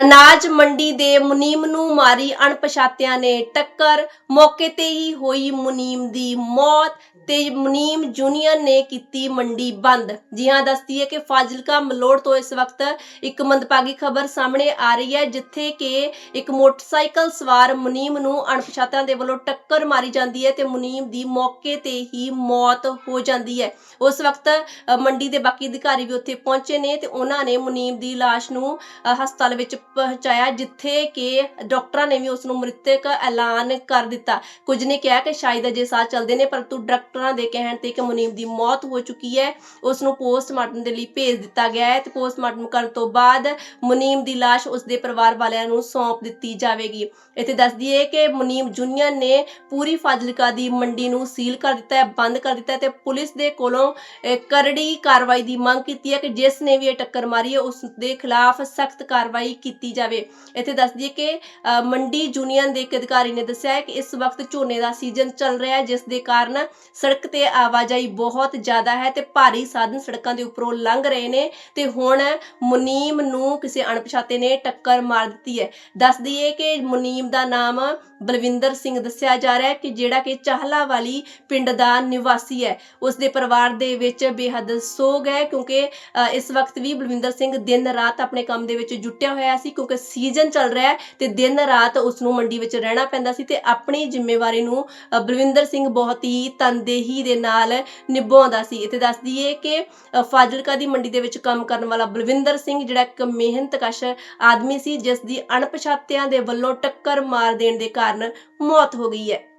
ਅਨਾਜ ਮੰਡੀ ਦੇ ਮੁਨੀਮ ਨੂੰ ਮਾਰੀ ਅਣਪਛਾਤਿਆਂ ਨੇ ਟੱਕਰ। ਮੌਕੇ ਤੇ ਹੀ ਹੋਈ ਮੁਨੀਮ ਦੀ ਮੌਤ ਤੇ ਮੁਨੀਮ ਯੂਨੀਅਨ ਨੇ ਕੀਤੀ ਮੰਡੀ ਬੰਦ। ਜੀ ਹਾਂ ਦੱਸਦੀ ਹੈ ਕਿ ਫਾਜ਼ਿਲਕਾ ਮਲੋੜ ਤੋਂ ਇਸ ਵਕਤ ਇੱਕ ਮੰਦਭਾਗੀ ਖਬਰ ਸਾਹਮਣੇ ਆ ਰਹੀ ਹੈ, ਜਿੱਥੇ ਕਿ ਇੱਕ ਮੋਟਰਸਾਈਕਲ ਸਵਾਰ ਮੁਨੀਮ ਨੂੰ ਅਣਪਛਾਤਿਆਂ ਦੇ ਵੱਲੋਂ ਟੱਕਰ ਮਾਰੀ ਜਾਂਦੀ ਹੈ ਤੇ ਮੁਨੀਮ ਦੀ ਮੌਕੇ ਤੇ ਹੀ ਮੌਤ ਹੋ ਜਾਂਦੀ ਹੈ। ਉਸ ਵਕਤ ਮੰਡੀ ਦੇ ਬਾਕੀ ਅਧਿਕਾਰੀ ਵੀ ਉੱਥੇ ਪਹੁੰਚੇ ਨੇ ਤੇ ਉਹਨਾਂ ਨੇ ਮੁਨੀਮ ਦੀ ਲਾਸ਼ ਨੂੰ ਹਸਪਤਾਲ ਵਿੱਚ ਪਹੁੰਚਾਇਆ ਜਿੱਥੇ ਕਿ ਡਾਕਟਰਾਂ ਨੇ ਵੀ ਉਸ ਨੂੰ ਮ੍ਰਿਤਕ ਐਲਾਨ ਕਰ ਦਿੱਤਾ। ਕੁਝ ਨੇ ਕਿਹਾ ਕਿ ਸ਼ਾਇਦ ਅਜੇ ਸਾਹ ਚੱਲਦੇ ਨੇ, ਪਰੰਤੂ ਡਾਕਟਰਾਂ ਦੇ ਕਹਿਣ ਤੇ ਕਿ ਮੁਨੀਮ ਦੀ ਮੌਤ ਹੋ ਚੁੱਕੀ ਹੈ। ਉਸ ਨੂੰ ਪੋਸਟਮਾਰਟਮ ਦੇ ਲਈ ਭੇਜ ਦਿੱਤਾ ਗਿਆ ਹੈ ਤੇ ਪੋਸਟਮਾਰਟਮ ਕਰਨ ਤੋਂ ਬਾਅਦ ਮੁਨੀਮ ਦੀ ਲਾਸ਼ ਉਸ ਦੇ ਪਰਿਵਾਰ ਵਾਲਿਆਂ ਨੂੰ ਸੌਂਪ ਦਿੱਤੀ ਜਾਵੇਗੀ। ਇੱਥੇ ਦੱਸ ਦਈਏ ਕਿ ਮੁਨੀਮ ਜੂਨੀਅਰ ਨੇ ਪੂਰੀ ਫਾਜ਼ਿਲਕਾ ਦੀ ਮੰਡੀ ਨੂੰ ਸੀਲ ਕਰ ਦਿੱਤਾ ਹੈ, ਬੰਦ ਕਰ ਦਿੱਤਾ ਹੈ ਤੇ ਪੁਲਿਸ ਦੇ ਕੋਲੋਂ ਕਰੜੀ ਕਾਰਵਾਈ ਦੀ ਮੰਗ ਕੀਤੀ ਹੈ ਕਿ ਜਿਸ ਨੇ ਵੀ ਇਹ ਟੱਕਰ ਮਾਰੀ ਹੈ ਉਸ ਦੇ ਖਿਲਾਫ ਸਖਤ ਕਾਰਵਾਈ ਕੀਤੀ ਕੀਤੀ ਜਾਵੇ। ਇੱਥੇ ਦੱਸ ਦਈਏ ਕਿ ਅਹ, ਮੰਡੀ ਯੂਨੀਅਨ ਦੇ ਇੱਕ ਅਧਿਕਾਰੀ ਨੇ ਦੱਸਿਆ ਹੈ ਕਿ ਇਸ ਵਕਤ ਝੋਨੇ ਦਾ ਸੀਜ਼ਨ ਚੱਲ ਰਿਹਾ ਹੈ ਜਿਸ ਦੇ ਕਾਰਨ ਸੜਕ ਤੇ ਆਵਾਜਾਈ ਬਹੁਤ ਜ਼ਿਆਦਾ ਹੈ ਤੇ ਭਾਰੀ ਸਾਧਨ ਸੜਕਾਂ ਦੇ ਉੱਪਰੋਂ ਲੰਘ ਰਹੇ ਨੇ ਤੇ ਹੁਣ ਮੁਨੀਮ ਨੂੰ ਕਿਸੇ ਅਣਪਛਾਤੇ ਨੇ ਟੱਕਰ ਮਾਰ ਦਿੱਤੀ ਹੈ। ਦੱਸ ਦਈਏ ਕਿ ਮੁਨੀਮ ਦਾ ਨਾਮ ਬਲਵਿੰਦਰ ਸਿੰਘ ਦੱਸਿਆ ਜਾ ਰਿਹਾ ਹੈ ਕਿ ਜਿਹੜਾ ਕਿ ਚਾਹਲਾ ਵਾਲੀ ਪਿੰਡ ਦਾ ਨਿਵਾਸੀ ਹੈ। ਉਸ ਦੇ ਪਰਿਵਾਰ ਦੇ ਵਿੱਚ ਬੇਹੱਦ ਸੋਗ ਹੈ ਕਿਉਂਕਿ ਅ, ਇਸ ਵਕਤ ਵੀ ਬਲਵਿੰਦਰ ਸਿੰਘ ਦਿਨ ਰਾਤ ਆਪਣੇ ਕੰਮ ਦੇ ਵਿੱਚ ਜੁਟਿਆ ਹੋਇਆ ਸੀ। ਕਿਉਂਕਿ ਸੀਜ਼ਨ ਚੱਲ ਰਿਹਾ ਹੈ ਤੇ ਦਿਨ ਰਾਤ ਉਸ ਨੂੰ ਮੰਡੀ ਵਿੱਚ ਰਹਿਣਾ ਪੈਂਦਾ ਸੀ ਤੇ ਆਪਣੀ ਜ਼ਿੰਮੇਵਾਰੀ ਨੂੰ ਬਲਵਿੰਦਰ ਸਿੰਘ ਬਹੁਤ ਹੀ ਤਨਦੇਹੀ ਦੇ ਨਾਲ ਨਿਭਾਉਂਦਾ ਸੀ। ਇੱਥੇ ਦੱਸ ਦਈਏ ਕਿ ਫਾਜ਼ਿਲਕਾ ਦੀ ਮੰਡੀ ਦੇ ਵਿੱਚ ਕੰਮ ਕਰਨ ਵਾਲਾ ਬਲਵਿੰਦਰ ਸਿੰਘ ਜਿਹੜਾ ਇੱਕ ਮਿਹਨਤਕਸ਼ ਆਦਮੀ ਸੀ ਜਿਸ ਦੀ ਅਣਪਛਾਤਿਆਂ ਦੇ ਵੱਲੋਂ ਟੱਕਰ ਮਾਰ ਦੇਣ ਦੇ ਕਾਰਨ ਮੌਤ ਹੋ ਗਈ ਹੈ।